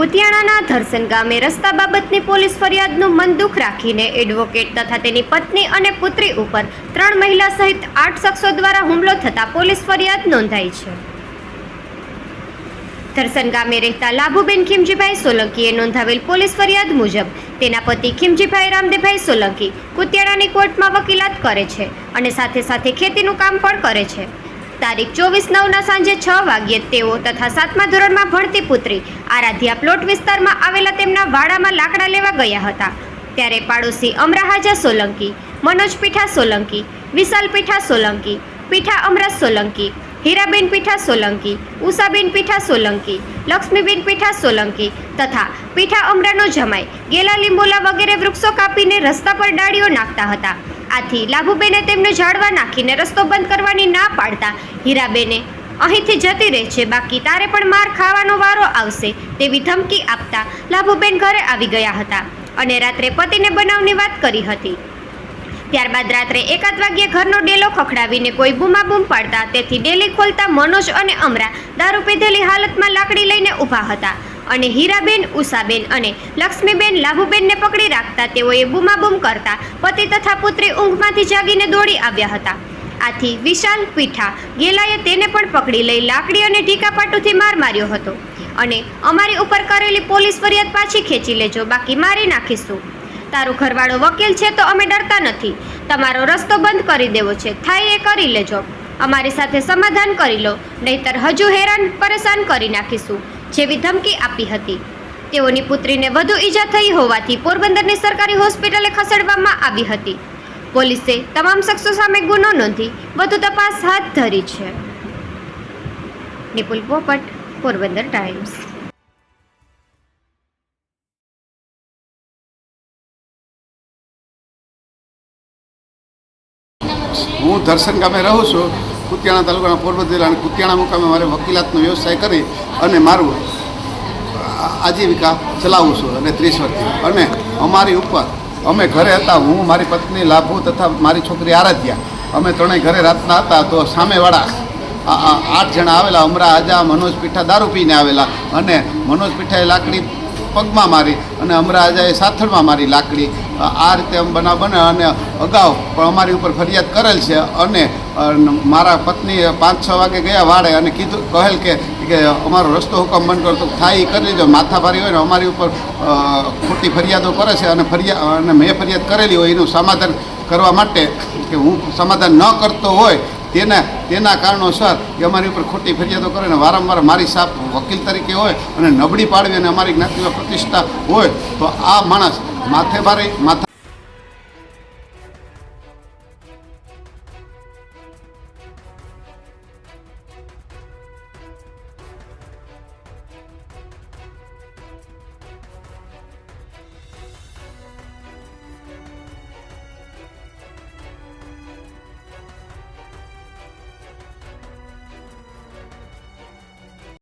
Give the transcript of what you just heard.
કુતિયાણાના ધરસન ગામે રસ્તા બાબતની પોલીસ ફરિયાદનું મન દુઃખ રાખીને એડવોકેટ તથા તેની પત્ની અને પુત્રી ઉપર ત્રણ મહિલા સહિત આઠ શખ્સો દ્વારા હુમલો થતા પોલીસ ફરિયાદ નોંધાઈ છે. ધરસન ગામે રહેતા લાભુબેન ખીમજીભાઈ સોલંકીએ નોંધાવેલ પોલીસ ફરિયાદ મુજબ તેના પતિ ખીમજીભાઈ રામદેભાઈ સોલંકી કુતિયાણાની કોર્ટમાં વકીલાત કરે છે અને સાથે સાથે ખેતીનું કામ પણ કરે છે. તારીખ ચોવીસ નવના સાંજે છ વાગ્યે તેઓ તથા સાતમા ધોરણમાં ભણતી પુત્રી આરાધ્યા પ્લોટ વિસ્તારમાં આવેલા તેમના વાડામાં લાકડા લેવા ગયા હતા. ત્યારે પાડોશી અમરાહાજા સોલંકી, મનોજ પીઠા સોલંકી, વિશાલ પીઠા સોલંકી, પીઠા અમરાજ સોલંકી, હીરાબેન પીઠા સોલંકી, ઉષાબેન પીઠા સોલંકી, લક્ષ્મીબેન પીઠા સોલંકી તથા પીઠા અમરાનો જમાઈ ગેલા લીંબોલા વગેરે વૃક્ષો કાપીને રસ્તા પર ડાળીઓ નાખતા હતા. આથી લાભુબેને તેમને ઝાડવા નાખીને રસ્તો બંધ કરવાની ના પાડતા હીરાબેને અહીંથી જતી રહે છે. બાકી તારે પણ માર ખાવાનો વારો આવશે તેવી ધમકી આપતા લાભુબેન ઘરે આવી ગયા હતા અને રાત્રે પતિને બનાવની વાત કરી હતી. ત્યારબાદ રાત્રે એકાદ વાગ્યે ઘરનો ડેલો ખખડાવીને કોઈ બૂમાબૂમ પાડતા તેથી ડેલી ખોલતા મનોજ અને અમરા દારૂ પીધેલી હાલતમાં લાકડી લઈને ઊભા હતા. અને હીરાબેન, ઉષાબેન અને લક્ષ્મીબેન લાભુબેનને પકડી રાખતા તેઓએ બૂમાબૂમ કરતા પતિ તથા પુત્રી ઊંઘમાંથી જાગીને દોડી આવ્યા હતા. આથી વિશાલ પીઠા ગેલાએ તેને પણ પકડી લઈ લાકડી અને ઢીકાપાટુથી માર માર્યો હતો. અને અમારી ઉપર કરેલી પોલીસ ફરિયાદ પાછી ખેંચી લેજો, બાકી મારી નાખીશું. તારો ઘરવાળો વકીલ છે તો અમે ડરતા નથી. તમારો રસ્તો બંધ કરી દેવો છે, થાય એ કરી લેજો. અમારી સાથે સમાધાન કરી લો, નહીતર હજુ હેરાન, પરેશાન કરી નાખીશું. જેવી ધમકી આપી હતી. તેઓની પુત્રીને વધુ ઈજા થઈ હોવાથી પોરબંદરની સરકારી હોસ્પિટલે ખસેડવામાં આવી હતી. પોલીસે તમામ શખ્સો સામે ગુનો નોંધી વધુ તપાસ હાથ ધરી છે. નિપુલ પોપટ, પોરબંદર ટાઈમ્સ. હું દર્શન ગામે રહું છું. કુતિયાણા તાલુકાના પોરબંદર જિલ્લાના કુતિયાણા મુકામે મારે વકીલાતનો વ્યવસાય કરી અને મારું આજીવિકા ચલાવું છું અને ત્રીસ વર્ષથી. અને અમારી ઉપર, અમે ઘરે હતા, હું, મારી પત્ની લાભુ તથા મારી છોકરી આરાધ્યા. અમે ત્રણેય ઘરે રાતના હતા તો સામેવાળા આઠ જણા આવેલા, અમરા, આજા, મનોજ પીઠા દારૂ પીને આવેલા. અને મનોજ પીઠાએ લાકડી પગમાં મારી અને અમરા, આજાએ સાથળમાં મારી લાકડી. આ- રીતે બનાવ બને અને અગાઉ પણ અમારી ઉપર ફરિયાદ કરેલ છે અને મારા પત્ની પાંચ છ વાગે ગયા વાડે અને કીધું, કહેલ કે કે અમારો રસ્તો હુકમ બંધ કરતો થાય એ કરી લેજો, માથાભારી હોય ને અમારી ઉપર ખોટી ફરિયાદો કરે છે અને ફરિયાદ અને મેં ફરિયાદ કરેલી હોય એનું સમાધાન કરવા માટે કે હું સમાધાન ન કરતો હોય તેના તેના કારણોસર કે અમારી ઉપર ખોટી ફરિયાદો કરે ને વારંવાર મારી સાપ વકીલ તરીકે હોય અને નબળી પાડવી અને અમારી જ્ઞાતિમાં પ્રતિષ્ઠા હોય તો આ માણસ মাথে বাড়ে মাথা